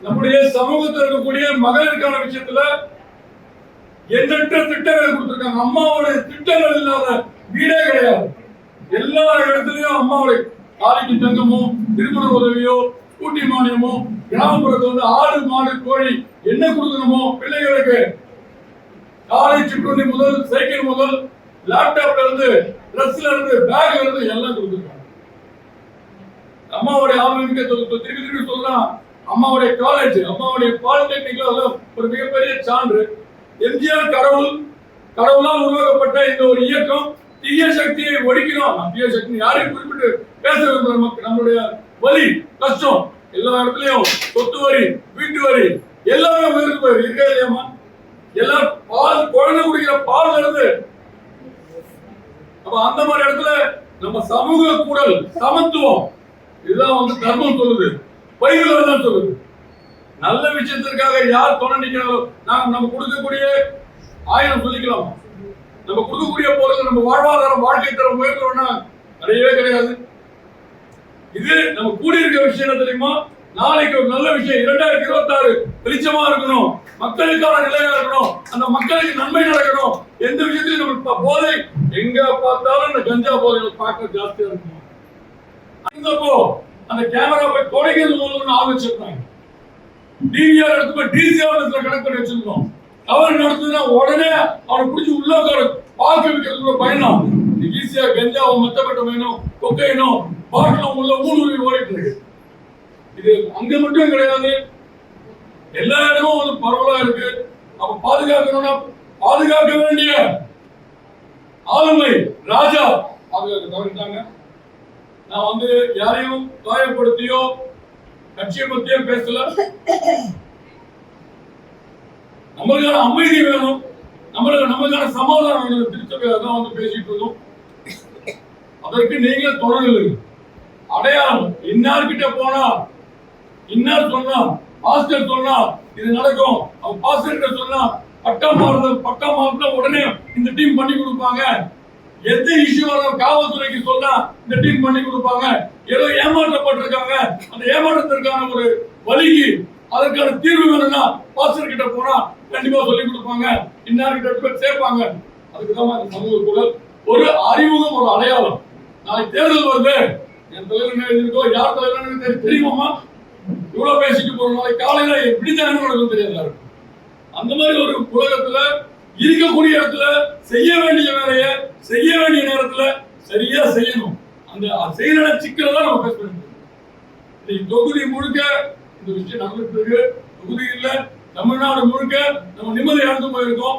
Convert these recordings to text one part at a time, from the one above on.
நம்முடைய சமூகத்தில் இருக்கக்கூடிய மகளிருக்கான விஷயத்துல எண்ணற்ற திட்டங்கள் கொடுத்துருக்காங்க. அம்மாவுடைய திட்டங்கள் இல்லாத வீடே கிடையாது. எல்லா இடத்துலயும் அம்மாவுடைய காலைக்கு தங்கமோ திருமண உதவியோ கூட்டி மானியமோ கிராமப்புறத்துல வந்து ஆடு மாடு கோழி என்ன கொடுக்கணுமோ பிள்ளைகளுக்கு காலை சிற்றுண்டி முதல் சைக்கிள் முதல் லேப்டாப்ல இருந்து ட்ரெஸ்ல இருந்து பேக்ல இருந்து எல்லாம் கொடுத்துருக்காங்க. அம்மாவுடைய ஆளுமிக்க திருப்பி திருப்பி சொல்லலாம் அம்மாவுடைய காலேஜ் அம்மாவுடைய பாலிடெக்னிக்ல ஒரு மிகப்பெரிய சான்று. எம்ஜிஆர் கடவுள் கடவுளால் உருவாக்கப்பட்ட இந்த ஒரு இயக்கம் தீய சக்தியை ஒழிக்கணும் தீய சக்தி யாரையும் குறிப்பிட்டு பேச விரும்புகிற நம்மளுடைய வலி கஷ்டம் எல்லா இடத்துலயும் சொத்து வரி வீட்டு வரி எல்லாமே உயர்ந்து போயிருக்கு. இருக்கா இல்லையாமா எல்லாம் பால் குழந்தை குடிக்கிற பால் இருந்து. அப்ப அந்த மாதிரி இடத்துல நம்ம சமூக கூடல் சமத்துவம் இதுதான் வந்து தர்மம் சொல்லுது. பைபிள் தான் சொல்லுது. நல்ல விஷயத்திற்காக யார் துணை நிற்கிறாரோ நம்ம கொடுக்கக்கூடிய ஆயிரம் சொல்லிக்கலாம். நம்ம கொடுக்கக்கூடிய பொருள் நம்ம வாழ்வாதாரம் வாழ்க்கை தரம் உயர்த்தணும்னா கிடையவே கிடையாது. இது நம்ம கூடியிருக்க விஷயம் என்ன தெரியுமா? நாளைக்கு ஒரு நல்ல விஷயம். இரண்டாயிரத்தி இருபத்தி ஆறு வெளிச்சமா இருக்கணும். மக்களுக்கான நிலையா இருக்கணும். அந்த மக்களுக்கு நன்மை நடக்கணும். எந்த விஷயத்திலும் நம்ம போதை எங்க பார்த்தாலும் இந்த கஞ்சா போதைகள் பார்க்க ஜாஸ்தியா இருக்கும்? அந்தப்போ அந்த கேமரா போய் கொடைக்கிறது முதல்ல ஆரம்பிச்சிருந்தாங்க டிவிஆர் எடுத்து போய் டிசிஆர் கணக்கு பண்ணி வச்சிருந்தோம் அவர் நடத்துனா உடனே அவனை பிடிச்சி உள்ள உட்கார. பார்க்க வைக்கிறதுக்குள்ள பயணம். ஈஸியா கஞ்சாவும் மெத்தப்பட்ட பயணம் கொக்கைனும் பாட்டிலும் உள்ள ஊடுருவி ஓடிட்டு இருக்கு. இது அங்க மட்டும் கிடையாது. எல்லா இடமும் வந்து பரவலா இருக்கு. அப்ப பாதுகாக்கணும்னா பாதுகாக்க வேண்டிய ஆளுமை ராஜா. பாதுகாக்க தவறிட்டாங்க. நான் வந்து யாரையும் காயப்படுத்தியோ கட்சியை பத்தியோ பேசல. நம்மளுக்கான அமைதி வேணும். நம்மளுக்கு நம்மளுக்கான சமாதானம் வேணும். திருச்சபையாக தான் வந்து பேசிட்டு இருக்கோம் அதற்கு நீங்களே தொடர்கள் அடையாளம் இன்னார்கிட்ட போனா இன்னார் சொன்னா பாஸ்டர் சொன்னா இது நடக்கும். அவன் பாஸ்டர் கிட்ட சொன்னா பட்டம் மாறுதல் பட்டம் உடனே இந்த டீம் பண்ணி கொடுப்பாங்க. எந்த இஷ்யூ காவல்துறைக்கு சொன்னா இந்த டீம் பண்ணி கொடுப்பாங்க. ஏதோ ஏமாற்றப்பட்டிருக்காங்க. அந்த ஏமாற்றத்திற்கான ஒரு வழிக்கு அதற்கான தீர்வு வேணும்னா பாஸ்டர் கிட்ட போனா கண்டிப்பா சொல்லி கொடுப்பாங்க. இன்னார் கிட்ட போய் சேர்ப்பாங்க. அதுக்கு தான் இந்த சமூக குரல். ஒரு அறிமுகம் ஒரு அடையாளம். நாளைக்கு தேர்தல் வருது. என் தலைவர் என்ன எழுதியிருக்கோ யார் தலைவர் தெரியுமா தெரியுமாமா இவ்வளவு பேசிட்டு போற நாளைக்கு காலையில எப்படி தான் நடக்கும் தெரியாது அந்த மாதிரி ஒரு உலகத்துல இருக்கக்கூடிய இடத்துல செய்ய வேண்டிய வேலையை செய்ய வேண்டிய நேரத்துல சரியா செய்யணும். அந்த செய்யற சிக்கலை தான் நம்ம பேச வேண்டியது தொகுதி முழுக்க இந்த விஷயம் நடந்துட்டு இருக்கு தொகுதி இல்ல. தமிழ்நாடு முழுக்க நம்ம நிம்மதி இழந்து போயிருக்கோம்.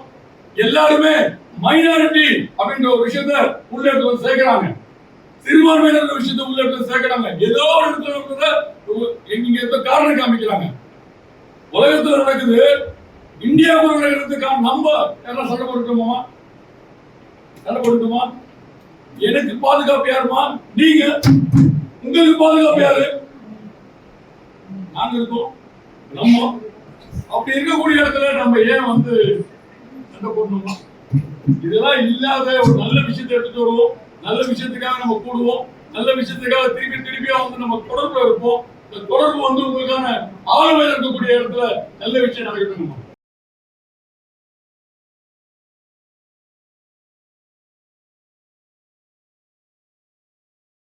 எல்லாருமே மைனாரிட்டி அப்படின்ற ஒரு விஷயத்த உள்ள எடுத்து வந்து சேர்க்கிறாங்க. சிறுபான்மையினர் விஷயத்த உள்ள எடுத்து சேர்க்கிறாங்க. ஏதோ ஒரு இடத்துல இங்க இருக்க காரணம் காமிக்கிறாங்க. உலகத்துல நடக்குது. இந்தியாவுக்கு நடக்கிறதுக்கான நம்ம என்ன சண்டை போட்டுக்கோமா சண்டை போட்டுக்கோமா எனக்கு பாதுகாப்பு யாருமா? நீங்க. உங்களுக்கு பாதுகாப்பு யாரு? நாங்க இருக்கோம். நம்ம. அப்படி இருக்கக்கூடிய இடத்துல நம்ம ஏன் வந்து சண்டை போடணுமா? இதெல்லாம் இல்லாத ஒரு நல்ல விஷயத்தை எடுத்துட்டு வருவோம். நல்ல விஷயத்துக்காக நம்ம கூடுவோம். நல்ல விஷயத்துக்காக திருப்பி திருப்பியா வந்து நம்ம தொடர்புல இருப்போம். இந்த தொடர்பு வந்து உங்களுக்கான ஆளுமை இருக்கக்கூடிய இடத்துல நல்ல விஷயம் நடக்கணும்?